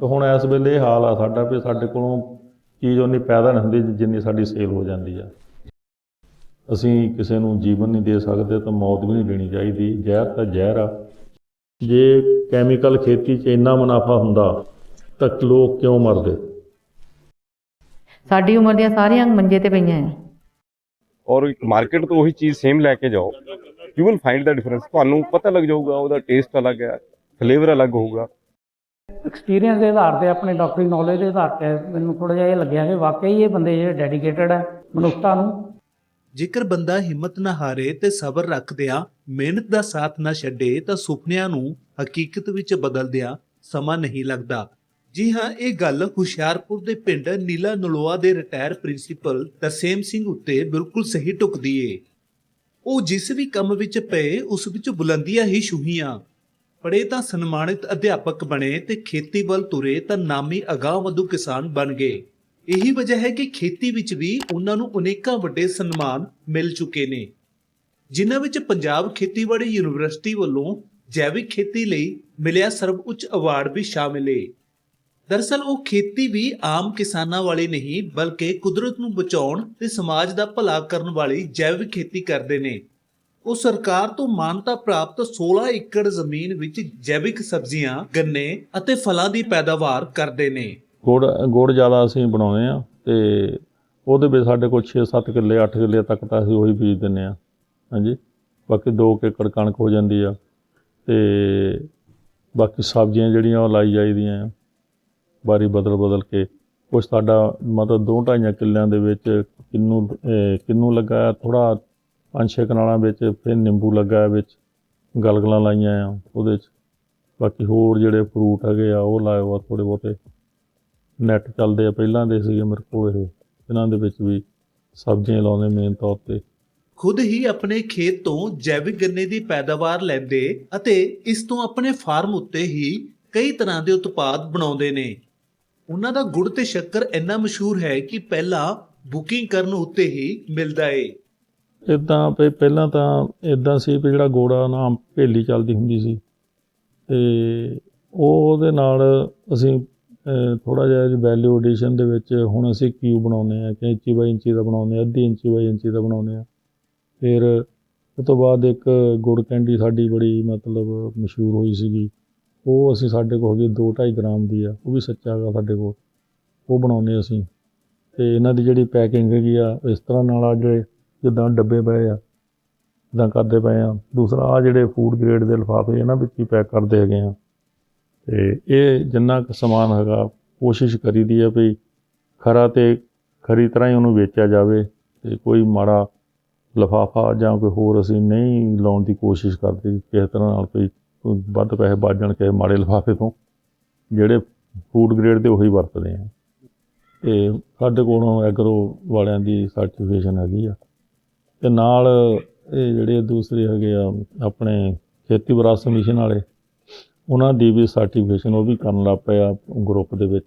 ਤੇ ਹੁਣ ਇਸ ਵੇਲੇ ਇਹ ਹਾਲ ਆ ਸਾਡਾ ਵੀ ਸਾਡੇ ਕੋਲੋਂ ਚੀਜ਼ ਉਨੀ ਪੈਦਾ ਨਹੀਂ ਹੁੰਦੀ ਜਿੰਨੀ ਸਾਡੀ ਸੇਲ ਹੋ ਜਾਂਦੀ ਆ। ਅਸੀਂ ਕਿਸੇ ਨੂੰ ਜੀਵਨ ਨਹੀਂ ਦੇ ਸਕਦੇ ਤਾਂ ਮੌਤ ਵੀ ਨਹੀਂ ਦੇਣੀ ਚਾਹੀਦੀ ਜ਼ਹਿਰ ਤਾਂ ਜ਼ਹਿਰ ਆ। ਜੇ ਕੈਮੀਕਲ ਖੇਤੀ 'ਚ ਇੰਨਾ ਮੁਨਾਫਾ ਹੁੰਦਾ ਤਾਂ ਲੋਕ ਕਿਉਂ ਮਰਦੇ? ਸਾਡੀ ਉਮਰ ਦੀਆਂ ਸਾਰੀਆਂ ਮੰਜੇ ਤੇ ਪਈਆਂ ਆ। ਔਰ ਮਾਰਕੀਟ ਤੋਂ ਉਹੀ ਚੀਜ਼ ਸੇਮ ਲੈ ਕੇ ਜਾਓ। You will find the difference ਤੁਹਾਨੂੰ ਪਤਾ ਲੱਗ ਜਾਊਗਾ ਉਹਦਾ ਟੇਸਟ ਅਲੱਗ ਹੈ ਫਲੇਵਰ ਅਲੱਗ ਹੋਊਗਾ। ਐਕਸਪੀਰੀਅੰਸ ਦੇ ਆਧਾਰ ਤੇ, ਆਪਣੀ ਡਾਕਟਰੀ ਨੌਲੇਜ ਦੇ ਆਧਾਰ ਤੇ ਮੈਨੂੰ ਥੋੜਾ ਜਿਹਾ ਇਹ ਲੱਗਿਆ ਕਿ ਵਾਕਈ ਇਹ ਬੰਦੇ ਜਿਹੜੇ ਡੈਡੀਕੇਟਡ ਹੈ, ਮਨੁੱਖਤਾ ਨੂੰ। ਜੇਕਰ ਬੰਦਾ ਹਿੰਮਤ ਨਾ ਹਾਰੇ ਤੇ ਸਬਰ ਰੱਖਦਿਆਂ ਮਿਹਨਤ ਦਾ ਸਾਥ ਨਾ ਛੱਡੇ ਤਾਂ ਸੁਪਨਿਆਂ ਨੂੰ ਹਕੀਕਤ ਵਿੱਚ ਬਦਲਦਿਆਂ ਸਮਾਂ ਨਹੀਂ ਲੱਗਦਾ। ਜੀ ਹਾਂ, ਇਹ ਗੱਲ ਹੁਸ਼ਿਆਰਪੁਰ ਦੇ ਪਿੰਡ ਨੀਲਾ ਨਲੋਆ ਦੇ ਰਿਟਾਇਰ ਪ੍ਰਿੰਸੀਪਲ ਤਰਸੇਮ ਸਿੰਘ ਉੱਤੇ ਬਿਲਕੁਲ ਸਹੀ ਟੁਕਦੀ ਏ। ਉਹ ਜਿਸ ਵੀ ਕੰਮ ਵਿੱਚ ਪਏ, ਉਸ ਵਿੱਚ ਬੁਲੰਦੀਆਂ ਹੀ ਛੂਹੀਆਂ। ਪੜੇ ਤਾਂ ਸਨਮਾਨਿਤ ਅਧਿਆਪਕ ਬਣੇ ਤੇ ਖੇਤੀ ਵੱਲ ਤੁਰੇ ਤਾਂ ਨਾਮੀ ਅਗਾਂਹ ਵਧੂ ਕਿਸਾਨ ਬਣ ਗਏ। ਇਹੀ ਵਜ੍ਹਾ ਹੈ ਕਿ ਖੇਤੀ ਵਿੱਚ ਵੀ ਉਹਨਾਂ ਨੂੰ ਅਨੇਕਾਂ ਵੱਡੇ ਸਨਮਾਨ ਮਿਲ ਚੁੱਕੇ ਨੇ। ਜਿਨ੍ਹਾਂ ਵਿੱਚ ਪੰਜਾਬ ਖੇਤੀਬਾੜੀ ਯੂਨੀਵਰਸਿਟੀ ਵੱਲੋਂ ਜੈਵਿਕ ਖੇਤੀ ਲਈ ਮਿਲਿਆ ਸਰਵਉੱਚ ਅਵਾਰਡ ਵੀ ਸ਼ਾਮਿਲ ਹੈ ਦਰਅਸਲ ਉਹ ਖੇਤੀ ਵੀ ਆਮ ਕਿਸਾਨਾਂ ਵਾਲੀ ਨਹੀਂ, ਬਲਕਿ ਕੁਦਰਤ ਨੂੰ ਬਚਾਉਣ ਤੇ ਸਮਾਜ ਦਾ ਭਲਾ ਕਰਨ ਵਾਲੀ ਜੈਵਿਕ ਖੇਤੀ ਕਰਦੇ ਨੇ। ਉਹ ਸਰਕਾਰ ਤੋਂ ਮਾਨਤਾ ਪ੍ਰਾਪਤ 16 ਏਕੜ ਜ਼ਮੀਨ ਵਿੱਚ ਜੈਵਿਕ ਸਬਜ਼ੀਆਂ, ਗੰਨੇ ਅਤੇ ਫਲਾਂ ਦੀ ਪੈਦਾਵਾਰ ਕਰਦੇ ਨੇ। ਗੁੜ ਗੁੜ ਜ਼ਿਆਦਾ ਅਸੀਂ ਬਣਾਉਂਦੇ ਆ ਤੇ ਉਹਦੇ ਵਿੱਚ ਸਾਡੇ ਕੋਲ 6-7 ਕਿੱਲੇ 8 ਕਿੱਲੇ ਤੱਕ ਤਾਂ ਅਸੀਂ ਉਹੀ ਬੀਜ ਦਿੰਨੇ ਆ ਹਾਂਜੀ? ਬਾਕੀ 2 ਏਕੜ ਕਣਕ ਹੋ ਜਾਂਦੀ ਆ ਤੇ ਬਾਕੀ ਸਬਜ਼ੀਆਂ ਜਿਹੜੀਆਂ ਉਹ ਲਾਈ ਜਾਈਦੀਆਂ ਆ। ਵਾਰੀ ਬਦਲ ਬਦਲ ਕੇ। ਕੁਛ ਸਾਡਾ ਮਤਲਬ ਦੋ ਢਾਈਆਂ ਕਿੱਲਿਆਂ ਦੇ ਵਿੱਚ ਕਿੰਨੂ, ਅਹ ਕਿੰਨੂ ਲੱਗਾ ਥੋੜਾ ਪੰਜ ਛੇ ਕਨਾਲਾਂ ਵਿੱਚ, ਫਿਰ ਨਿੰਬੂ ਲੱਗਾ ਵਿੱਚ, ਗਲਗਲਾਂ ਲਾਈਆਂ ਆ ਉਹਦੇ 'ਚ। ਬਾਕੀ ਹੋਰ ਜਿਹੜੇ ਫਰੂਟ ਹੈਗੇ ਆ, ਉਹ ਲਾਏ ਆ ਥੋੜੇ ਬਹੁਤੇ। ਨੈਟ ਚੱਲਦੇ ਆ, ਪਹਿਲਾਂ ਦੇ ਸੀਗੇ ਮੇਰੇ ਕੋਲ ਇਹ। ਇਹਨਾਂ ਦੇ ਵਿੱਚ ਵੀ ਸਬਜ਼ੀਆਂ ਲਾਉਂਦੇ ਮੇਨ ਤੌਰ ਤੇ। ਖੁਦ ਹੀ ਆਪਣੇ ਖੇਤ ਤੋਂ ਜੈਵਿਕ ਗੰਨੇ ਦੀ ਪੈਦਾਵਾਰ ਲੈਂਦੇ ਅਤੇ ਇਸ ਤੋਂ ਆਪਣੇ ਫਾਰਮ ਉੱਤੇ ਹੀ ਕਈ ਤਰ੍ਹਾਂ ਦੇ ਉਤਪਾਦ ਬਣਾਉਂਦੇ ਨੇ। ਉਹਨਾਂ ਦਾ ਗੁੜ ਤੇ ਸ਼ੱਕਰ ਇੰਨਾ ਮਸ਼ਹੂਰ ਹੈ ਕਿ ਪਹਿਲਾਂ ਬੁਕਿੰਗ ਕਰਨ ਉੱਤੇ ਹੀ ਮਿਲਦਾ ਏ। ਇਦਾਂ ਵੀ ਪਹਿਲਾਂ ਤਾਂ ਇਦਾਂ ਸੀ ਵੀ ਜਿਹੜਾ ਗੋੜਾ ਨਾਮ ਭੇਲੀ ਚੱਲਦੀ ਹੁੰਦੀ ਸੀ ਤੇ ਉਹਦੇ ਨਾਲ ਅਸੀਂ ਥੋੜਾ ਜਿਹਾ ਵੈਲਿਊ ਐਡੀਸ਼ਨ ਦੇ ਵਿੱਚ ਹੁਣ ਅਸੀਂ ਕਿਊ ਬਣਾਉਂਦੇ ਆ ਕਿ ਇੰਚੀ ਬਾਈ ਇੰਚੀ ਦਾ ਬਣਾਉਂਦੇ ਆ ਅੱਧੀ ਇੰਚੀ ਬਾਈ ਇੰਚੀ ਦਾ ਬਣਾਉਂਦੇ ਆ ਫਿਰ ਉਸ ਤੋਂ ਬਾਅਦ ਇੱਕ ਗੁੜ ਕੈਂਡੀ ਸਾਡੀ ਬੜੀ ਮਤਲਬ ਮਸ਼ਹੂਰ ਹੋਈ ਸੀਗੀ। ਉਹ ਅਸੀਂ ਸਾਡੇ ਕੋਲ ਹੈਗੀ 2.5 ਗ੍ਰਾਮ ਦੀ ਆ, ਉਹ ਵੀ ਸੱਚਾ ਹੈਗਾ ਸਾਡੇ ਕੋਲ। ਉਹ ਬਣਾਉਂਦੇ ਅਸੀਂ। ਤੇ ਇਹਨਾਂ ਦੀ ਜਿਹੜੀ ਪੈਕਿੰਗ ਹੈਗੀ ਆ, ਇਸ ਤਰ੍ਹਾਂ ਨਾਲ ਆ ਜਿਹੜੇ ਜਿੱਦਾਂ ਡੱਬੇ ਪਏ ਆ ਇਦਾਂ ਕਰਦੇ ਪਏ ਆ। ਦੂਸਰਾ ਆ ਜਿਹੜੇ ਫੂਡ ਗ੍ਰੇਡ ਦੇ ਲਿਫਾਫੇ ਇਹਨਾਂ ਵਿੱਚ ਹੀ ਪੈਕ ਕਰਦੇ ਹੈਗੇ ਆ। ਤੇ ਇਹ ਜਿੰਨਾ ਕੁ ਸਮਾਨ ਹੈਗਾ, ਕੋਸ਼ਿਸ਼ ਕਰੀਦੀ ਆ ਵੀ ਖਰਾ ਤੇ ਖਰੀ ਤਰ੍ਹਾਂ ਹੀ ਉਹਨੂੰ ਵੇਚਿਆ ਜਾਵੇ ਤੇ ਕੋਈ ਮਾੜਾ ਲਿਫਾਫਾ ਜਾਂ ਕੋਈ ਹੋਰ ਅਸੀਂ ਨਹੀਂ ਲਾਉਣ ਦੀ ਕੋਸ਼ਿਸ਼ ਕਰਦੇ, ਕਿਸੇ ਤਰ੍ਹਾਂ ਨਾਲ ਕੋਈ ਕੋਈ ਵੱਧ ਪੈਸੇ ਬਚ ਜਾਣ ਮਾੜੇ ਲਿਫਾਫੇ ਤੋਂ, ਜਿਹੜੇ ਫੂਡ ਗ੍ਰੇਡ ਦੇ ਉਹੀ ਵਰਤਦੇ ਆ। ਤੇ ਸਾਡੇ ਕੋਲੋਂ ਐਗਰੋ ਵਾਲਿਆਂ ਦੀ ਸਰਟੀਫਿਕੇਸ਼ਨ ਹੈਗੀ ਆ। ਤੇ ਨਾਲ ਇਹ ਜਿਹੜੇ ਦੂਸਰੇ ਹੈਗੇ ਆ, ਆਪਣੇ ਖੇਤੀ ਵਿਰਾਸਤ ਮਿਸ਼ਨ ਵਾਲੇ, ਉਹਨਾਂ ਦੀ ਵੀ ਸਰਟੀਫਿਕੇਸ਼ਨ ਉਹ ਵੀ ਕਰਨ ਲੱਗ ਪਏ ਆ ਗਰੁੱਪ ਦੇ ਵਿੱਚ।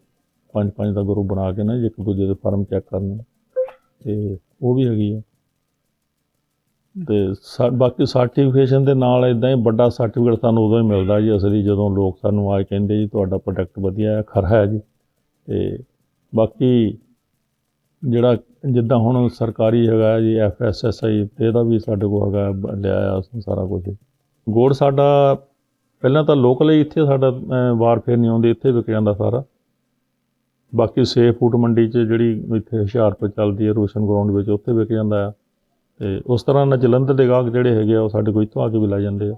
ਪੰਜ ਪੰਜ ਦਾ ਗਰੁੱਪ ਬਣਾ ਕੇ ਨਾ, ਇੱਕ ਦੂਜੇ ਦੇ ਫਾਰਮ ਚੈੱਕ ਕਰਨੇ। ਤੇ ਉਹ ਵੀ ਹੈਗੀ ਆ। ਤੇ ਸਾ- ਬਾਕੀ ਸਰਟੀਫਿਕੇਸ਼ਨ ਦੇ ਨਾਲ ਇਦਾਂ ਹੀ ਵੱਡਾ ਸਰਟੀਫਿਕੇਟ ਸਾਨੂੰ ਉਦੋਂ ਹੀ ਮਿਲਦਾ ਜੀ, ਅਸਲੀ ਜਦੋਂ ਲੋਕ ਸਾਨੂੰ ਆ ਕਹਿੰਦੇ ਜੀ, ਤੁਹਾਡਾ ਪ੍ਰੋਡਕਟ ਵਧੀਆ ਹੈ ਖਰਾ ਹੈ ਜੀ। ਤੇ ਬਾਕੀ ਜਿਹੜਾ ਜਿੱਦਾਂ ਹੁਣ ਸਰਕਾਰੀ ਹੈਗਾ ਜੀ ਐਫਐਸਐਸਆਈ ਇਹਦਾ ਵੀ ਸਾਡੇ ਕੋਲ ਹੈਗਾ ਲਿਆ ਆ ਅਸੀਂ ਸਾਰਾ ਕੁਝ ਗੋੜ ਸਾਡਾ ਪਹਿਲਾਂ ਤਾਂ ਲੋਕਲ ਹੀ ਇੱਥੇ ਸਾਡਾ ਅਹ, ਵਾਰਫੇਅਰ ਨਹੀਂ ਆਉਂਦੀ ਇੱਥੇ ਵਿਕ ਜਾਂਦਾ ਸਾਰਾ। ਬਾਕੀ ਸੇਫ ਫੂਡ ਮੰਡੀ 'ਚ ਜਿਹੜੀ ਇੱਥੇ ਹੁਸ਼ਿਆਰਪੁਰ ਚੱਲਦੀ ਹੈ ਰੋਸ਼ਨ ਗਰਾਊਂਡ ਵਿੱਚ ਉੱਥੇ ਵਿਕ ਜਾਂਦਾ ਆ। ਤੇ ਉਸ ਤਰ੍ਹਾਂ ਨਾਲ ਜਲੰਧਰ ਦੇ ਗਾਹਕ ਜਿਹੜੇ ਹੈਗੇ ਆ ਉਹ ਸਾਡੇ ਕੋਲ ਇੱਥੋਂ ਆ ਕੇ ਵੀ ਲੈ ਜਾਂਦੇ ਆ।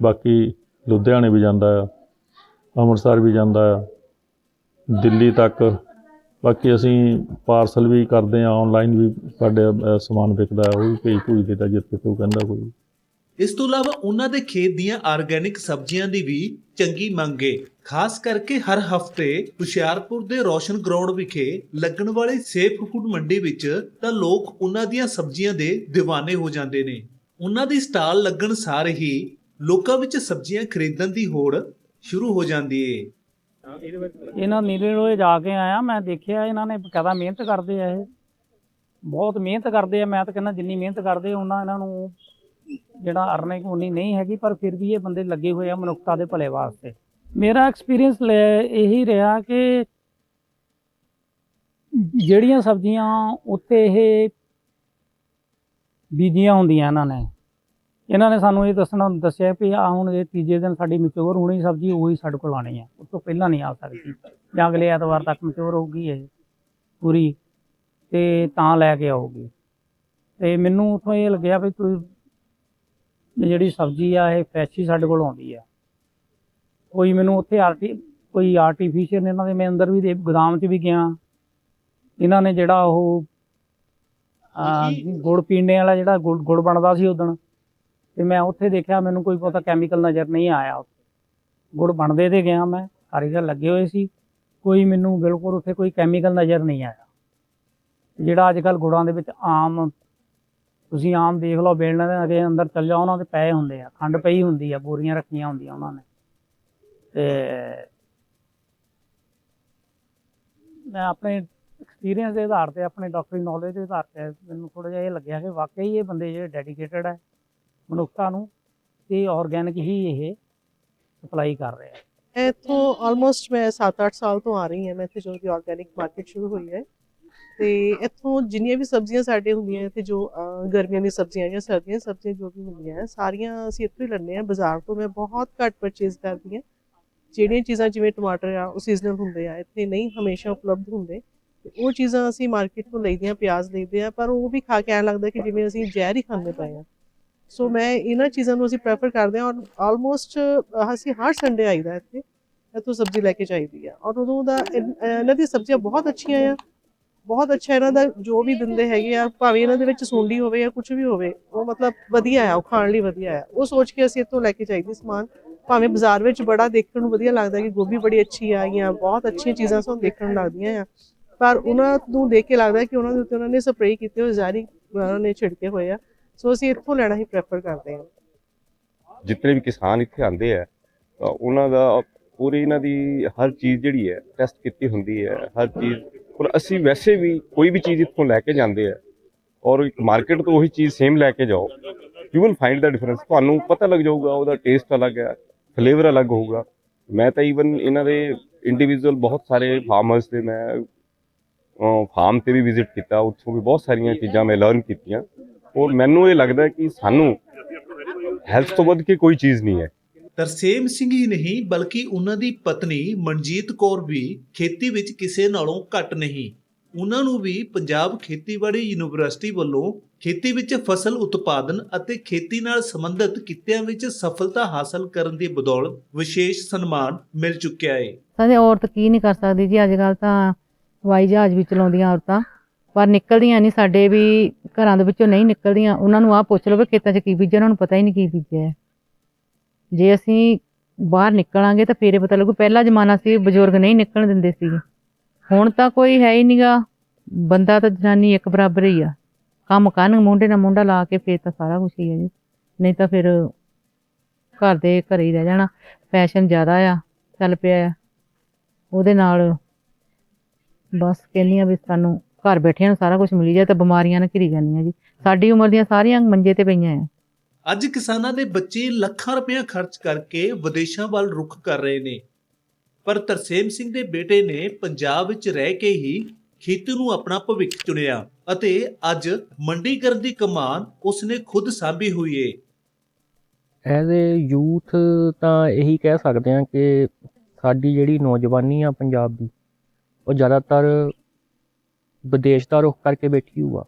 ਬਾਕੀ ਲੁਧਿਆਣੇ ਵੀ ਜਾਂਦਾ ਆ ਅੰਮ੍ਰਿਤਸਰ ਵੀ ਜਾਂਦਾ ਆ। ਦਿੱਲੀ ਤੱਕ ਬਾਕੀ ਅਸੀਂ ਪਾਰਸਲ ਵੀ ਕਰਦੇ ਆ ਆਨਲਾਈਨ ਵੀ ਸਾਡੇ ਅ, ਸਮਾਨ ਵਿਕਦਾ ਹੈ, ਉਹ ਵੀ ਭੇਜ ਭੂਜ ਦਿੱਤਾ ਜਿੱਥੇ ਤੋਂ ਕਹਿੰਦਾ ਕੋਈ। ਇਸ ਤੋਂ ਇਲਾਵਾ ਉਹਨਾਂ ਦੇ ਖੇਤ ਦੀਆਂ ਆਰਗੈਨਿਕ ਸਬਜ਼ੀਆਂ ਦੀ ਵੀ ਚੰਗੀ ਮੰਗ ਹੈ ਖਾਸ ਕਰਕੇ ਹਰ ਹਫ਼ਤੇ ਹੁਸ਼ਿਆਰਪੁਰ ਦੇ ਰੋਸ਼ਨ ਗਰਾਊਂਡ ਵਿਖੇ ਲੱਗਣ ਵਾਲੇ ਸੇਫ ਫੂਡ ਮੰਡੀ ਵਿੱਚ ਤਾਂ ਲੋਕ ਉਹਨਾਂ ਦੀਆਂ ਸਬਜ਼ੀਆਂ ਦੇ دیਵਾਨੇ ਹੋ ਜਾਂਦੇ ਨੇ। ਉਹਨਾਂ ਦੀ ਸਟਾਲ ਲੱਗਣ ਸਾਰ ਹੀ ਲੋਕਾਂ ਵਿੱਚ ਸਬਜ਼ੀਆਂ ਖਰੀਦਣ ਦੀ ਹੋੜ ਸ਼ੁਰੂ ਹੋ ਜਾਂਦੀ ਏ। ਇਹਨਾਂ ਨੀਲੇ ਲੋਏ ਜਾ ਕੇ ਆਇਆ, ਮੈਂ ਦੇਖਿਆ ਇਹਨਾਂ ਨੇ ਬਕਾਇਦਾ ਮਿਹਨਤ ਕਰਦੇ ਆ ਇਹ। ਬਹੁਤ ਮਿਹਨਤ ਕਰਦੇ ਆ, ਮੈਂ ਤਾਂ ਕਹਿੰਦਾ ਜਿੰਨੀ ਮਿਹਨਤ ਕਰਦੇ ਉਹਨਾਂ ਇਹਨਾਂ ਨੂੰ ਜਿਹੜਾ ਅਰਨਿੰਗ ਉਨੀ ਨਹੀਂ ਹੈਗੀ, ਪਰ ਫਿਰ ਵੀ ਇਹ ਬੰਦੇ ਲੱਗੇ ਹੋਏ ਆ ਮਨੁੱਖਤਾ ਦੇ ਭਲੇ ਵਾਸਤੇ। ਮੇਰਾ ਐਕਸਪੀਰੀਅੰਸ ਇਹੀ ਰਿਹਾ ਕਿ ਜਿਹੜੀਆਂ ਸਬਜ਼ੀਆਂ ਉੱਤੇ ਇਹ ਬੀਜੀਆਂ ਹੁੰਦੀਆਂ ਇਹਨਾਂ ਨੇ ਇਹਨਾਂ ਨੇ ਸਾਨੂੰ ਇਹ ਦੱਸਣਾ ਦੱਸਿਆ ਵੀ ਆ ਹੁਣ ਇਹ ਤੀਜੇ ਦਿਨ ਸਾਡੀ ਮੈਚੁਰ ਹੋਣੀ ਸਬਜ਼ੀ ਉਹੀ ਸਾਡੇ ਕੋਲ ਆਣੀ ਹੈ ਉਸ ਤੋਂ ਪਹਿਲਾਂ ਨਹੀਂ ਆ ਸਕਦੀ। ਜਾਂ ਅਗਲੇ ਐਤਵਾਰ ਤੱਕ ਮੈਚੁਰ ਹੋਊਗੀ ਇਹ ਪੂਰੀ ਤੇ ਤਾਂ ਲੈ ਕੇ ਆਊਗੀ। ਤੇ ਮੈਨੂੰ ਉਥੋਂ ਇਹ ਲੱਗਿਆ ਵੀ ਇਹ ਜਿਹੜੀ ਸਬਜ਼ੀ ਆ ਇਹ ਫਰੈਸ਼ ਹੀ ਸਾਡੇ ਕੋਲ ਆਉਂਦੀ ਆ। ਕੋਈ ਮੈਨੂੰ ਉੱਥੇ ਆਰਟੀ ਕੋਈ ਆਰਟੀਫੀਸ਼ੀਅਲ ਇਹਨਾਂ ਦੇ ਮੈਂ ਅੰਦਰ ਵੀ ਦੇ ਗੋਦਾਮ 'ਚ ਵੀ ਗਿਆ। ਇਹਨਾਂ ਨੇ ਜਿਹੜਾ ਉਹ ਗੁੜ ਪੀਣੇ ਵਾਲਾ ਜਿਹੜਾ ਗੁੜ ਗੁੜ ਬਣਦਾ ਸੀ ਉਦੋਂ। ਤੇ ਮੈਂ ਉੱਥੇ ਦੇਖਿਆ, ਮੈਨੂੰ ਕੋਈ ਬਹੁਤਾ ਕੈਮੀਕਲ ਨਜ਼ਰ ਨਹੀਂ ਆਇਆ ਗੁੜ ਬਣਦੇ ਤੇ ਗਿਆ ਮੈਂ ਕਾਰੀਗਰ ਲੱਗੇ ਹੋਏ ਸੀ। ਕੋਈ ਮੈਨੂੰ ਬਿਲਕੁਲ ਉੱਥੇ ਕੋਈ ਕੈਮੀਕਲ ਨਜ਼ਰ ਨਹੀਂ ਆਇਆ। ਜਿਹੜਾ ਅੱਜ ਕੱਲ ਗੁੜਾਂ ਦੇ ਵਿੱਚ ਆਮ, ਤੁਸੀਂ ਆਮ ਦੇਖ ਲਓ, ਬੇਲਣਾ ਦੇ ਅੱਗੇ ਅੰਦਰ ਚੱਲ ਜਾਓ, ਉਹਨਾਂ ਦੇ ਪਏ ਹੁੰਦੇ ਆ, ਖੰਡ ਪਈ ਹੁੰਦੀ ਆ, ਬੋਰੀਆਂ ਰੱਖੀਆਂ ਹੁੰਦੀਆਂ ਉਹਨਾਂ ਨੇ। ਤੇ ਮੈਂ ਆਪਣੇ ਐਕਸਪੀਰੀਅੰਸ ਦੇ ਆਧਾਰ ਤੇ, ਆਪਣੇ ਡਾਕਟਰੀ ਨੌਲੇਜ ਦੇ ਆਧਾਰ ਤੇ ਮੈਨੂੰ ਥੋੜਾ ਜਿਹਾ ਇਹ ਲੱਗਿਆ ਕਿ ਵਾਕਈ ਇਹ ਬੰਦੇ ਜਿਹੜੇ ਡੈਡੀਕੇਟਡ ਹੈ ਮਨੁੱਖਤਾ ਨੂੰ ਤੇ ਆਰਗੈਨਿਕ ਹੀ ਇਹ ਸਪਲਾਈ ਕਰ ਰਿਹਾ ਆ ਇੱਥੋਂ ਆਲਮੋਸਟ ਮੈਂ 7-8 ਸਾਲ ਤੋਂ ਆ ਰਹੀ ਹਾਂ। ਮੈਂ ਇੱਥੇ ਜੋ ਕਿ ਆਰਗੈਨਿਕ ਮਾਰਕੀਟ ਸ਼ੁਰੂ ਹੋਈ ਹੈ ਤੇ ਇੱਥੋਂ ਜਿੰਨੀਆਂ ਵੀ ਸਬਜ਼ੀਆਂ ਸਾਡੇ ਹੁੰਦੀਆਂ ਤੇ ਜੋ ਗਰਮੀਆਂ ਦੀਆਂ ਸਬਜ਼ੀਆਂ ਜਾਂ ਸਰਦੀਆਂ ਦੀਆਂ ਸਬਜ਼ੀਆਂ ਜੋ ਵੀ ਹੁੰਦੀਆਂ ਸਾਰੀਆਂ ਅਸੀਂ ਇੱਥੋਂ ਹੀ ਲੈਂਦੇ ਹਾਂ। ਬਾਜ਼ਾਰ ਤੋਂ ਮੈਂ ਬਹੁਤ ਘੱਟ ਪਰਚੇਸ ਕਰਦੀ ਹਾਂ। ਜਿਹੜੀਆਂ ਚੀਜ਼ਾਂ ਜਿਵੇਂ ਟਮਾਟਰ ਆ, ਉਹ ਸੀਜ਼ਨਲ ਹੁੰਦੇ ਆ, ਇੱਥੇ ਨਹੀਂ ਹਮੇਸ਼ਾ ਉਪਲਬਧ ਹੁੰਦੇ। ਉਹ ਚੀਜ਼ਾਂ ਅਸੀਂ ਮਾਰਕੀਟ ਤੋਂ ਲਈਦੇ ਹਾਂ ਪਿਆਜ਼ ਲਈਦੇ ਆ, ਪਰ ਉਹ ਵੀ ਖਾ ਕੇ ਐਂ ਲੱਗਦਾ ਕਿ ਜਿਵੇਂ ਅਸੀਂ ਜ਼ਹਿਰ ਹੀ ਖਾਂਦੇ ਪਏ ਆ ਸੋ ਮੈਂ ਇਹਨਾਂ ਚੀਜ਼ਾਂ ਨੂੰ ਅਸੀਂ ਪ੍ਰੈਫਰ ਕਰਦੇ ਹਾਂ ਔਰ ਆਲਮੋਸਟ ਅਸੀਂ ਹਰ ਸੰਡੇ ਆਈਦਾ ਇੱਥੇ। ਇੱਥੋਂ ਸਬਜ਼ੀ ਲੈ ਕੇ ਚਾਹੀਦੀ ਆ ਔਰ ਉਦੋਂ ਦਾ ਇਹਨਾਂ ਦੀ ਸਬਜ਼ੀਆਂ ਬਹੁਤ ਅੱਛੀਆਂ ਆ। ਬਹੁਤ ਅੱਛਾ ਇਹਨਾਂ ਦਾ ਜੋ ਵੀ ਦਿੰਦੇ ਹੈਗੇ ਆ, ਭਾਵੇਂ ਇਹਨਾਂ ਦੇ ਵਿੱਚ ਸੁੰਡੀ ਹੋਵੇ ਜਾਂ ਕੁਝ ਵੀ ਹੋਵੇ, ਉਹ ਮਤਲਬ ਵਧੀਆ ਆ, ਉਹ ਖਾਣ ਲਈ ਵਧੀਆ ਆ। ਉਹ ਸੋਚ ਕੇ ਅਸੀਂ ਇੱਥੋਂ ਲੈ ਕੇ ਚਾਹੀਦੀ ਸਮਾਨ। ਭਾਵੇਂ ਬਾਜ਼ਾਰ ਵਿੱਚ ਬੜਾ ਦੇਖਣ ਨੂੰ ਵਧੀਆ ਲੱਗਦਾ ਕਿ ਗੋਭੀ ਬੜੀ ਅੱਛੀ ਆ ਜਾਂ ਬਹੁਤ ਅੱਛੀਆਂ ਚੀਜ਼ਾਂ ਸਾਨੂੰ ਦੇਖਣ ਨੂੰ ਲੱਗਦੀਆਂ ਆ। ਪਰ ਉਹਨਾਂ ਨੂੰ ਦੇਖ ਕੇ ਲੱਗਦਾ ਕਿ ਉਹਨਾਂ ਦੇ ਉੱਤੇ ਉਹਨਾਂ ਨੇ ਸਪਰੇਅ ਕੀਤੇ ਹੋਏ ਜ਼ਾਰੀ, ਉਹਨਾਂ ਨੇ ਛਿੜਕੇ ਹੋਏ ਆ। ਸੋ ਅਸੀਂ ਇੱਥੋਂ ਲੈਣਾ ਹੀ ਪ੍ਰੈਫਰ ਕਰਦੇ ਹਾਂ। ਜਿੰਨੇ ਵੀ ਕਿਸਾਨ ਇੱਥੇ ਆਉਂਦੇ ਆ, ਤਾਂ ਉਹਨਾਂ ਦਾ ਪੂਰੀ ਇਹਨਾਂ ਦੀ ਹਰ ਚੀਜ਼ ਜਿਹੜੀ ਹੈ ਟੈਸਟ ਕੀਤੀ ਹੁੰਦੀ ਹੈ, ਹਰ ਚੀਜ਼। ਔਰ ਅਸੀਂ ਵੈਸੇ ਵੀ ਕੋਈ ਵੀ ਚੀਜ਼ ਇੱਥੋਂ ਲੈ ਕੇ ਜਾਂਦੇ ਆ, ਔਰ ਮਾਰਕੀਟ ਤੋਂ ਉਹੀ ਚੀਜ਼ ਸੇਮ ਲੈ ਕੇ ਜਾਓ you will find the difference ਤੁਹਾਨੂੰ ਪਤਾ ਲੱਗ ਜਾਊਗਾ, ਉਹਦਾ ਟੇਸਟ ਅਲੱਗ ਹੈ ਫਲੇਵਰ ਅਲੱਗ ਹੋਊਗਾ। ਮੈਂ ਤਾਂ ਈਵਨ ਇਹਨਾਂ ਦੇ ਇੰਡੀਵਿਜੂਅਲ ਬਹੁਤ ਸਾਰੇ ਫਾਰਮਰਸ ਦੇ ਮੈਂ ਫਾਰਮ ਤੇ ਵੀ ਵਿਜ਼ਿਟ ਕੀਤਾ, ਉੱਥੋਂ ਵੀ ਬਹੁਤ ਸਾਰੀਆਂ ਚੀਜ਼ਾਂ ਮੈਂ ਲਰਨ ਕੀਤੀਆਂ। ਔਰ ਮੈਨੂੰ ਇਹ ਲੱਗਦਾ ਕਿ ਸਾਨੂੰ ਹੈਲਥ ਤੋਂ ਵੱਧ ਕੇ ਕੋਈ ਚੀਜ਼ ਨਹੀਂ ਹੈ। ਤਰਸੇਮ ਸਿੰਘ ਹੀ ਨਹੀਂ ਬਲਕਿ ਉਹਨਾਂ ਦੀ ਪਤਨੀ ਮਨਜੀਤ ਕੌਰ ਵੀ ਖੇਤੀ ਵਿੱਚ ਕਿਸੇ ਨਾਲੋਂ ਘੱਟ ਨਹੀਂ। ਉਹਨਾਂ ਨੂੰ ਵੀ ਪੰਜਾਬ ਖੇਤੀਬਾੜੀ ਯੂਨੀਵਰਸਿਟੀ ਵੱਲੋਂ ਖੇਤੀ ਵਿੱਚ ਫਸਲ ਉਤਪਾਦਨ ਅਤੇ ਖੇਤੀ ਨਾਲ ਸੰਬੰਧਿਤ ਕਿੱਤਿਆਂ ਵਿੱਚ ਸਫਲਤਾ ਹਾਸਲ ਕਰਨ ਦੀ ਬਦੌਲਤ ਵਿਸ਼ੇਸ਼ ਸਨਮਾਨ ਮਿਲ ਚੁੱਕਿਆ ਹੈ ਕਹਿੰਦੇ ਔਰਤ ਕੀ ਨਹੀਂ ਕਰ ਸਕਦੀ ਜੀ ਅੱਜ ਕੱਲ ਤਾਂ ਹਵਾਈ ਜਹਾਜ਼ ਵੀ ਚਲਾਉਂਦੀਆਂ ਔਰਤਾਂ। ਪਰ ਨਿਕਲਦੀਆਂ ਨਹੀਂ ਸਾਡੇ ਵੀ ਘਰਾਂ ਦੇ ਵਿੱਚੋਂ ਨਹੀਂ ਨਿਕਲਦੀਆਂ। ਉਹਨਾਂ ਨੂੰ ਆਹ ਪੁੱਛ ਲਓ ਵੀ ਖੇਤਾਂ 'ਚ ਕੀ ਬੀਜਿਆ, ਉਹਨਾਂ ਨੂੰ ਪਤਾ ਹੀ ਨਹੀਂ ਕੀ ਬੀਜਿਆ ਜੇ ਅਸੀਂ ਬਾਹਰ ਨਿਕਲਾਂਗੇ ਤਾਂ ਫੇਰੇ ਪਤਾ ਲੱਗੂ, ਪਹਿਲਾ ਜ਼ਮਾਨਾ ਸੀ ਬਜ਼ੁਰਗ ਨਹੀਂ ਨਿਕਲਣ ਦਿੰਦੇ ਸੀਗੇ। ਹੁਣ ਤਾਂ ਕੋਈ ਹੈ ਹੀ ਨਹੀਂਗਾ ਬੰਦਾ ਤਾਂ ਜਨਾਨੀ ਇੱਕ ਬਰਾਬਰ ਹੀ ਆ। ਕੰਮ ਕਰਨ ਮੁੰਡੇ ਨਾਲ ਮੁੰਡਾ ਲਾ ਕੇ ਫੇਰ ਤਾਂ ਸਾਰਾ ਕੁਝ ਹੀ ਹੈ ਜੀ। ਨਹੀਂ ਤਾਂ ਫਿਰ ਘਰ ਦੇ ਘਰੇ ਹੀ ਰਹਿ ਜਾਣਾ। ਫੈਸ਼ਨ ਜ਼ਿਆਦਾ ਆ, ਚੱਲ ਪਿਆ ਆ। ਉਹਦੇ ਨਾਲ ਬਸ ਕਹਿੰਦੀ ਆ ਵੀ ਸਾਨੂੰ ਘਰ ਬੈਠਿਆਂ ਨੂੰ ਸਾਰਾ ਕੁਝ ਮਿਲੀ ਜਾਏ ਤਾਂ ਬਿਮਾਰੀਆਂ ਨਾਲ ਘਿਰੀ ਜਾਂਦੀਆਂ ਜੀ। ਸਾਡੀ ਉਮਰ ਦੀਆਂ ਸਾਰੀਆਂ ਮੰਜੇ ਤੇ ਪਈਆਂ ਆ। ਅੱਜ ਕਿਸਾਨਾਂ ਦੇ ਬੱਚੇ ਲੱਖਾਂ ਰੁਪਏ ਖਰਚ ਕਰਕੇ ਵਿਦੇਸ਼ਾਂ ਵੱਲ ਰੁਖ ਕਰ ਰਹੇ ਨੇ। ਪਰ ਤਰਸੇਮ ਸਿੰਘ ਦੇ ਬੇਟੇ ਨੇ ਪੰਜਾਬ ਵਿੱਚ ਰਹਿ ਕੇ ਹੀ ਖੇਤੀ ਨੂੰ ਆਪਣਾ ਭਵਿੱਖ ਚੁਣਿਆ ਅਤੇ ਅੱਜ ਮੰਡੀਕਰਨ ਦੀ ਕਮਾਨ ਉਸਨੇ ਖੁਦ ਸਾਂਭੀ ਹੋਈ ਏ। ਐਜ਼ ਏ ਯੂਥ ਤਾਂ ਇਹੀ ਕਹਿ ਸਕਦੇ ਹਾਂ ਕਿ ਸਾਡੀ ਜਿਹੜੀ ਨੌਜਵਾਨੀ ਆ ਪੰਜਾਬ ਦੀ ਉਹ ਜ਼ਿਆਦਾਤਰ ਵਿਦੇਸ਼ ਦਾ ਰੁਖ ਕਰਕੇ ਬੈਠੀ ਹੋਆ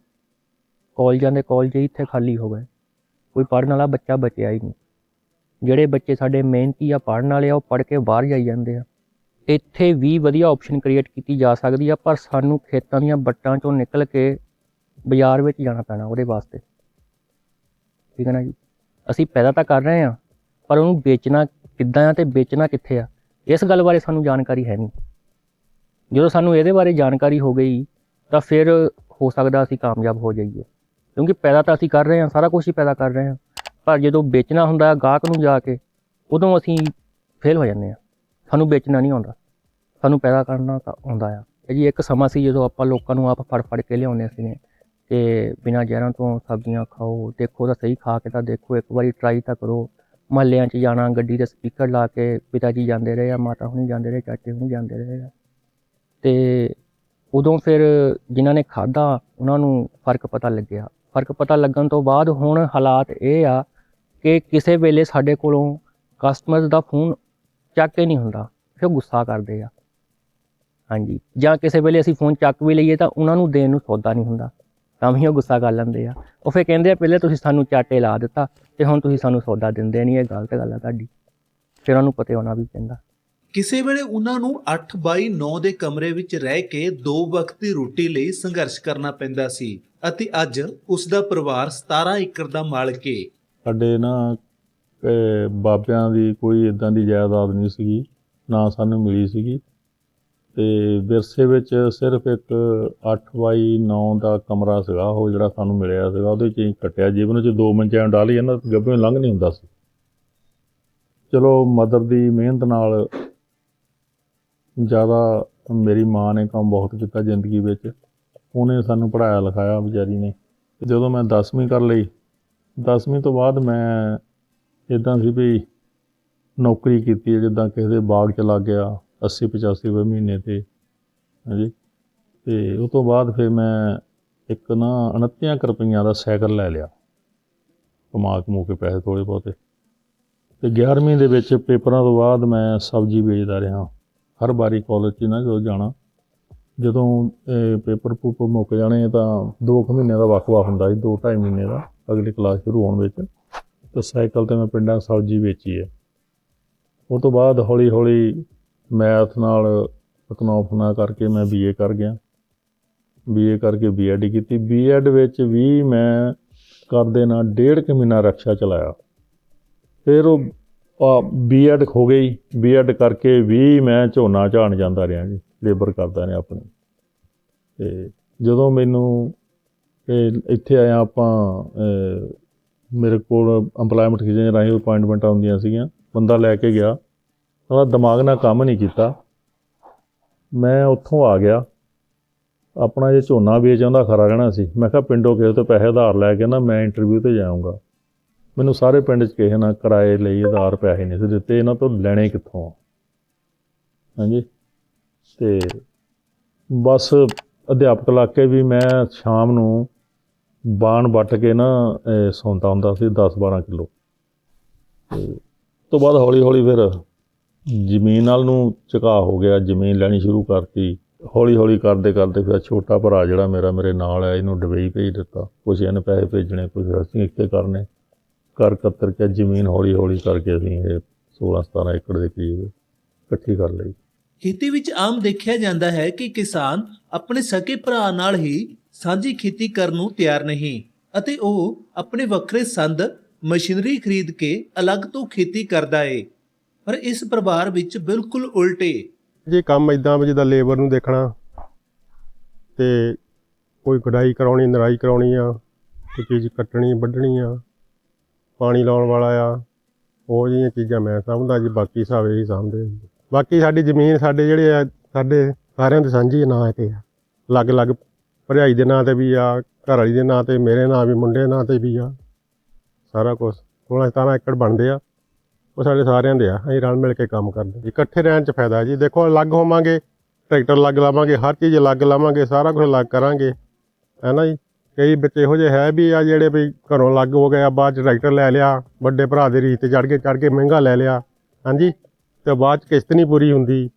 ਕਾਲਜਾਂ ਦੇ ਕਾਲਜ ਹੀ ਇੱਥੇ ਖਾਲੀ ਹੋ ਗਏ। ਕੋਈ ਪੜ੍ਹਨ ਵਾਲਾ ਬੱਚਾ ਬਚਿਆ ਹੀ ਨਹੀਂ। ਜਿਹੜੇ ਬੱਚੇ ਸਾਡੇ ਮਿਹਨਤੀ ਆ, ਪੜ੍ਹਨ ਵਾਲੇ ਆ, ਉਹ ਪੜ੍ਹ ਕੇ ਬਾਹਰ ਜਾਈ ਜਾਂਦੇ ਆ। ਇੱਥੇ ਵੀ ਵਧੀਆ ਆਪਸ਼ਨ ਕ੍ਰੀਏਟ ਕੀਤੀ ਜਾ ਸਕਦੀ ਆ, ਪਰ ਸਾਨੂੰ ਖੇਤਾਂ ਦੀਆਂ ਬੱਟਾਂ ਚੋਂ ਨਿਕਲ ਕੇ ਬਾਜ਼ਾਰ ਵਿੱਚ ਜਾਣਾ ਪੈਣਾ ਉਹਦੇ ਵਾਸਤੇ। ਠੀਕ ਹੈ ਨਾ ਜੀ? ਅਸੀਂ ਪੈਦਾ ਤਾਂ ਕਰ ਰਹੇ ਹਾਂ ਪਰ ਉਹਨੂੰ ਵੇਚਣਾ ਕਿੱਦਾਂ ਆ ਤੇ ਵੇਚਣਾ ਕਿੱਥੇ ਆ? ਇਸ ਗੱਲ ਬਾਰੇ ਸਾਨੂੰ ਜਾਣਕਾਰੀ ਹੈ ਨਹੀਂ। ਜਦੋਂ ਸਾਨੂੰ ਇਹਦੇ ਬਾਰੇ ਜਾਣਕਾਰੀ ਹੋ ਗਈ ਤਾਂ ਫਿਰ ਹੋ ਸਕਦਾ ਅਸੀਂ ਕਾਮਯਾਬ ਹੋ ਜਾਈਏ। ਕਿਉਂਕਿ ਪੈਦਾ ਤਾਂ ਅਸੀਂ ਕਰ ਰਹੇ ਹਾਂ, ਸਾਰਾ ਕੁਝ ਹੀ ਪੈਦਾ ਕਰ ਰਹੇ ਹਾਂ। ਪਰ ਜਦੋਂ ਵੇਚਣਾ ਹੁੰਦਾ ਗਾਹਕ ਨੂੰ ਜਾ ਕੇ, ਉਦੋਂ ਅਸੀਂ ਫੇਲ ਹੋ ਜਾਂਦੇ ਹਾਂ। ਸਾਨੂੰ ਵੇਚਣਾ ਨਹੀਂ ਆਉਂਦਾ। ਸਾਨੂੰ ਪੈਦਾ ਕਰਨਾ ਤਾਂ ਆਉਂਦਾ ਆ। ਇਹ ਜੀ ਇੱਕ ਸਮਾਂ ਸੀ ਜਦੋਂ ਆਪਾਂ ਲੋਕਾਂ ਨੂੰ ਆਪ ਫੜ ਫੜ ਕੇ ਲਿਆਉਂਦੇ ਸੀਗੇ ਕਿ ਬਿਨਾਂ ਜ਼ਹਿਰਾਂ ਤੋਂ ਸਬਜ਼ੀਆਂ ਖਾਓ, ਦੇਖੋ ਤਾਂ ਸਹੀ, ਖਾ ਕੇ ਤਾਂ ਦੇਖੋ, ਇੱਕ ਵਾਰੀ ਟਰਾਈ ਤਾਂ ਕਰੋ। ਮਹੱਲਿਆਂ 'ਚ ਜਾਣਾ, ਗੱਡੀ ਦੇ ਸਪੀਕਰ ਲਾ ਕੇ ਪਿਤਾ ਜੀ ਜਾਂਦੇ ਰਹੇ ਆ, ਮਾਤਾ ਹੁਣੀ ਜਾਂਦੇ ਰਹੇ, ਚਾਚੇ ਹੁਣੀ ਜਾਂਦੇ ਰਹੇ ਆ। ਤੇ ਉਦੋਂ ਫਿਰ ਜਿਨ੍ਹਾਂ ਨੇ ਖਾਦਾ ਉਹਨਾਂ ਨੂੰ ਫ਼ਰਕ ਪਤਾ ਲੱਗਿਆ। ਫ਼ਰਕ ਪਤਾ ਲੱਗਣ ਤੋਂ ਬਾਅਦ ਹੁਣ ਹਾਲਾਤ ਇਹ ਆ ਕਿ ਕਿਸੇ ਵੇਲੇ ਸਾਡੇ ਕੋਲੋਂ ਕਸਟਮਰ ਦਾ ਫੋਨ ਚੱਕ ਕੇ ਨਹੀਂ ਹੁੰਦਾ, ਫਿਰ ਗੁੱਸਾ ਕਰਦੇ ਆ। ਹਾਂਜੀ, ਜਾਂ ਕਿਸੇ ਵੇਲੇ ਅਸੀਂ ਫੋਨ ਚੱਕ ਵੀ ਲਈਏ ਤਾਂ ਉਹਨਾਂ ਨੂੰ ਦੇਣ ਨੂੰ ਸੌਦਾ ਨਹੀਂ ਹੁੰਦਾ, ਤਾਂ ਵੀ ਉਹ ਗੁੱਸਾ ਕਰ ਲੈਂਦੇ ਆ। ਉਹ ਫਿਰ ਕਹਿੰਦੇ ਆ, ਪਹਿਲੇ ਤੁਸੀਂ ਸਾਨੂੰ ਚਾਟੇ ਲਾ ਦਿੱਤਾ ਤੇ ਹੁਣ ਤੁਸੀਂ ਸਾਨੂੰ ਸੌਦਾ ਦਿੰਦੇ ਨਹੀਂ, ਇਹ ਗਲਤ ਗੱਲ ਆ ਤੁਹਾਡੀ। ਫਿਰ ਉਹਨਾਂ ਨੂੰ ਪਤਾ ਹੋਣਾ ਵੀ ਪੈਂਦਾ। ਕਿਸੇ ਵੇਲੇ ਉਹਨਾਂ ਨੂੰ 8 ਬਾਈ 9 ਦੇ ਕਮਰੇ ਵਿੱਚ ਰਹਿ ਕੇ ਦੋ ਵਕਤ ਦੀ ਰੋਟੀ ਲਈ ਸੰਘਰਸ਼ ਕਰਨਾ ਪੈਂਦਾ ਸੀ ਅਤੇ ਅੱਜ ਉਸ ਦਾ ਪਰਿਵਾਰ 17 ਏਕੜ ਦਾ ਮਾਲਕ ਏ। ਸਾਡੇ ਨਾ ਅਹ, ਬਾਬਿਆਂ ਦੀ ਕੋਈ ਇਦਾਂ ਦੀ ਜਾਇਦਾਦ ਨਹੀਂ ਸੀਗੀ ਨਾ ਸਾਨੂੰ ਮਿਲੀ ਸੀਗੀ। ਤੇ ਵਿਰਸੇ ਵਿੱਚ ਸਿਰਫ ਇੱਕ 8 ਬਾਈ 9 ਦਾ ਕਮਰਾ ਸੀਗਾ ਉਹ ਜਿਹੜਾ ਸਾਨੂੰ ਮਿਲਿਆ ਸੀਗਾ ਉਹਦੇ 'ਚ ਹੀ ਕੱਟਿਆ। ਜੀਵਨ 'ਚ ਦੋ ਮੰਚਿਆਂ ਡਾਲੀ ਇਹਨਾਂ ਗੱਭੇ ਲੰਘ ਨਹੀਂ ਹੁੰਦਾ ਸੀ। ਚਲੋ ਮਦਰ ਦੀ ਮਿਹਨਤ ਨਾਲ ਜ਼ਿਆਦਾ ਮੇਰੀ ਮਾਂ ਨੇ ਕੰਮ ਬਹੁਤ ਕੀਤਾ ਜ਼ਿੰਦਗੀ ਵਿੱਚ। ਉਹਨੇ ਸਾਨੂੰ ਪੜਾਇਆ ਲਿਖਾਇਆ ਵਿਚਾਰੀ ਨੇ। ਤੇ ਜਦੋਂ ਮੈਂ 10ਵੀਂ ਕਰ ਲਈ 10ਵੀਂ ਤੋਂ ਬਾਅਦ ਮੈਂ ਇਦਾਂ ਸੀ ਵੀ ਨੌਕਰੀ ਕੀਤੀ ਹੈ, ਜਿੱਦਾਂ ਕਿਸੇ ਦੇ ਬਾਗ ਚ ਲੱਗ ਗਿਆ 80 85 ਰੁਪਏ ਮਹੀਨੇ ਤੇ, ਹਾਂਜੀ। ਤੇ ਉਸ ਤੋਂ ਬਾਅਦ ਫਿਰ ਮੈਂ ਇੱਕ ਨਾ 29 ਕੁ ਰੁਪਈਆਂ ਦਾ ਸਾਈਕਲ ਲੈ ਲਿਆ। ਕਮਾ ਕਮੂ ਕੇ ਪੈਸੇ ਥੋੜੇ ਬਹੁਤੇ। ਤੇ 11ਵੀਂ ਦੇ ਵਿੱਚ ਪੇਪਰਾਂ ਤੋਂ ਬਾਅਦ ਮੈਂ ਸਬਜ਼ੀ ਵੇਚਦਾ ਰਿਹਾ। ਹਰ ਵਾਰੀ ਕਾਲਜ 'ਚ ਨਾ ਜਦੋਂ ਜਾਣਾ, ਜਦੋਂ ਇਹ ਪੇਪਰ ਪੂਪਰ ਮੁੱਕ ਜਾਣੇ ਤਾਂ 2 ਕੁ ਮਹੀਨੇ ਦਾ ਵਕਫਾ ਹੁੰਦਾ ਸੀ 2 2.5 ਮਹੀਨੇ ਦਾ, ਅਗਲੀ ਕਲਾਸ ਸ਼ੁਰੂ ਹੋਣ ਵਿੱਚ। ਤੇ ਸਾਈਕਲ ਤੇ ਮੈਂ ਪਿੰਡਾਂ ਸਬਜ਼ੀ ਵੇਚੀ ਹੈ ਉਹ ਤੋਂ ਬਾਅਦ ਹੌਲੀ ਹੌਲੀ ਮੈਥ ਨਾਲ ਇਕਨੋਮਿਕਸ ਨਾਲ ਕਰਕੇ ਮੈਂ ਬੀਏ ਕਰ ਗਿਆ। ਬੀਏ ਕਰਕੇ ਬੀਐਡ ਕੀਤੀ। ਬੀਐਡ ਵਿੱਚ ਵੀ ਮੈਂ ਕਰਦੇ ਨਾਲ ਡੇਢ ਕੁ ਮਹੀਨਾ ਰਕਸ਼ਾ ਚਲਾਇਆ। ਫਿਰ ਉਹ ਬੀਐਡ ਹੋ ਗਈ। ਬੀਐਡ ਕਰਕੇ ਵੀ ਮੈਂ ਝੋਨਾ ਝਾਣ ਜਾਂਦਾ ਰਿਹਾ ਜੀ ਲੇਬਰ ਕਰਦਾ ਰਿਹਾ ਆਪਣੀ। ਤੇ ਜਦੋਂ ਮੈਨੂੰ ਇੱਥੇ ਆਇਆ ਆਪਾਂ ਮੇਰੇ ਕੋਲ EMPLOYMENT ਖਿਜੇ ਰਾਹੀਂ ਅਪਾਇੰਟਮੈਂਟਾਂ ਹੁੰਦੀਆਂ ਸੀਗੀਆਂ। ਬੰਦਾ ਲੈ ਕੇ ਗਿਆ। ਉਹਦਾ ਦਿਮਾਗ ਨਾਲ ਕੰਮ ਨਹੀਂ ਕੀਤਾ। ਮੈਂ ਉੱਥੋਂ ਆ ਗਿਆ। ਆਪਣਾ ਜੇ ਝੋਨਾ ਵੇਚ ਆਉਂਦਾ ਖਰਾ ਰਹਿਣਾ ਸੀ। ਮੈਂ ਕਿਹਾ ਪਿੰਡੋਂ ਕਿਸੇ ਤੋਂ ਪੈਸੇ ਉਧਾਰ ਲੈ ਕੇ ਨਾ ਮੈਂ ਇੰਟਰਵਿਊ ਤੇ ਜਾਊਂਗਾ। ਮੈਨੂੰ ਸਾਰੇ ਪਿੰਡ 'ਚ ਕਿਸੇ ਨਾ ਕਿਰਾਏ ਲਈ ਉਧਾਰ ਪੈਸੇ ਨਹੀਂ ਸੀ ਦਿੱਤੇ, ਇਹਨਾਂ ਤੋਂ ਲੈਣੇ ਕਿੱਥੋਂ ਆ? ਹਾਂਜੀ? ਤੇ ਬਸ ਅਧਿਆਪਕ ਇਲਾਕੇ ਵੀ ਮੈਂ ਸ਼ਾਮ ਨੂੰ ਬਾਣ ਵੱਟ ਕੇ ਨਾ ਸੌਂਦਾ ਹੁੰਦਾ ਸੀ 10-12 ਕਿਲੋ। ਤੇ ਤੋਂ ਬਾਅਦ ਹੌਲੀ ਹੌਲੀ ਫਿਰ ਜ਼ਮੀਨ ਨਾਲ ਨੂੰ ਝੁਕਾ ਹੋ ਗਿਆ, ਜ਼ਮੀਨ ਲੈਣੀ ਸ਼ੁਰੂ ਕਰਤੀ। ਹੌਲੀ ਹੌਲੀ ਕਰਦੇ ਕਰਦੇ ਫਿਰ ਛੋਟਾ ਭਰਾ ਜਿਹੜਾ ਮੇਰਾ ਮੇਰੇ ਨਾਲ ਹੈ ਇਹਨੂੰ ਡਬਈ ਭੇਜ ਦਿੱਤਾ। ਕੁਛ ਇਹਨੇ ਪੈਸੇ ਭੇਜਣੇ, ਕੁਛ ਅਸੀਂ ਇੱਥੇ ਕਰਨੇ। ਕਰ ਕਤਰ ਕੇ ਜ਼ਮੀਨ ਹੌਲੀ ਹੌਲੀ ਕਰਕੇ ਅਸੀਂ ਇਹ 16-17 ਏਕੜ ਦੇ ਕਰੀਬ ਇਕੱਠੀ ਕਰ ਲਈ। ਖੇਤੀ ਵਿੱਚ ਆਮ ਦੇਖਿਆ ਜਾਂਦਾ ਹੈ ਕਿ ਕਿਸਾਨ ਆਪਣੇ ਸਕੇ ਭਰਾ ਨਾਲ ਹੀ ਸਾਂਝੀ ਖੇਤੀ ਕਰਨ ਨੂੰ ਤਿਆਰ ਨਹੀਂ ਅਤੇ ਉਹ ਆਪਣੇ ਵੱਖਰੇ ਸੰਦ ਮਸ਼ੀਨਰੀ ਖਰੀਦ ਕੇ ਅਲੱਗ ਤੋਂ ਖੇਤੀ ਕਰਦਾ ਏ। ਪਰ ਇਸ ਪਰਿਵਾਰ ਵਿੱਚ ਬਿਲਕੁਲ ਉਲਟੇ। ਜੇ ਕੰਮ ਇਦਾਂ ਵੀ ਜਿੱਦਾਂ ਲੇਬਰ ਨੂੰ ਦੇਖਣਾ ਤੇ ਕੋਈ ਕਢਾਈ ਕਰਾਉਣੀ ਨਰਾਈ ਕਰਾਉਣੀ ਆ ਕੋਈ ਚੀਜ਼ ਕੱਟਣੀ ਵੱਢਣੀ ਆ ਪਾਣੀ ਲਾਉਣ ਵਾਲਾ ਆ। ਉਹ ਜਿਹੀਆਂ ਚੀਜ਼ਾਂ ਮੈਂ ਸਮਝਦਾ ਜੀ, ਬਾਕੀ ਸਭ ਇਹੀ ਸਮਝਦੇ ਬਾਕੀ ਸਾਡੀ ਜ਼ਮੀਨ ਸਾਡੇ ਜਿਹੜੇ ਆ, ਸਾਡੇ ਸਾਰਿਆਂ ਦੇ ਸਾਂਝੀ ਨਾਂ ਤੇ ਆ। ਅਲੱਗ-ਅਲੱਗ ਭਰਜਾਈ ਦੇ ਨਾਂ ਤੇ ਵੀ ਆ, ਘਰ ਵਾਲੀ ਦੇ ਨਾਂ ਤੇ, ਮੇਰੇ ਨਾਂ ਵੀ, ਮੁੰਡੇ ਦੇ ਨਾਂ ਤੇ ਵੀ ਆ। ਸਾਰਾ ਕੁਝ 16-17 ਏਕੜ ਬਣਦੇ ਆ। ਉਹ ਸਾਡੇ ਸਾਰਿਆਂ ਦੇ ਆ। ਅਸੀਂ ਰਲ ਮਿਲ ਕੇ ਕੰਮ ਕਰਦੇ ਜੀ ਇਕੱਠੇ ਰਹਿਣ 'ਚ ਫਾਇਦਾ ਜੀ। ਦੇਖੋ, ਅਲੱਗ ਹੋਵਾਂਗੇ, ਟਰੈਕਟਰ ਅਲੱਗ ਲਾਵਾਂਗੇ, ਹਰ ਚੀਜ਼ ਅਲੱਗ ਲਾਵਾਂਗੇ, ਸਾਰਾ ਕੁਝ ਅਲੱਗ ਕਰਾਂਗੇ। ਹੈ ਨਾ ਜੀ? ਕਈ ਬੱਚੇ ਇਹੋ ਜਿਹੇ ਹੈ ਵੀ ਆ ਜਿਹੜੇ ਵੀ ਘਰੋਂ ਅਲੱਗ ਹੋ ਗਏ ਆ, ਬਾਅਦ 'ਚ ਟਰੈਕਟਰ ਲੈ ਲਿਆ, ਵੱਡੇ ਭਰਾ ਦੇ ਰੀਤ ਤੇ ਚੜ ਕੇ ਚੜ ਕੇ ਮਹਿੰਗਾ ਲੈ ਲਿਆ, ਹਾਂਜੀ? ਤੇ ਬਾਅਦ 'ਚ ਕਿਸ਼ਤ ਨਹੀਂ ਪੂਰੀ ਹੁੰਦੀ।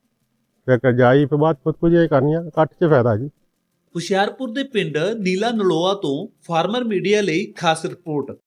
ਫਿਰ ਕਰਜਾਈ ਫਿਰ ਬਾਅਦ 'ਚ ਖੁਦਕੁਸ਼ੀਆਂ ਕਰਨੀਆਂ ਇਕੱਠ 'ਚ ਫਾਇਦਾ ਜੀ। ਹੁਸ਼ਿਆਰਪੁਰ ਦੇ ਪਿੰਡ ਨੀਲਾ ਨਲੋਆ ਤੋਂ ਫਾਰਮਰ ਮੀਡੀਆ ਲਈ ਖਾਸ ਰਿਪੋਰਟ।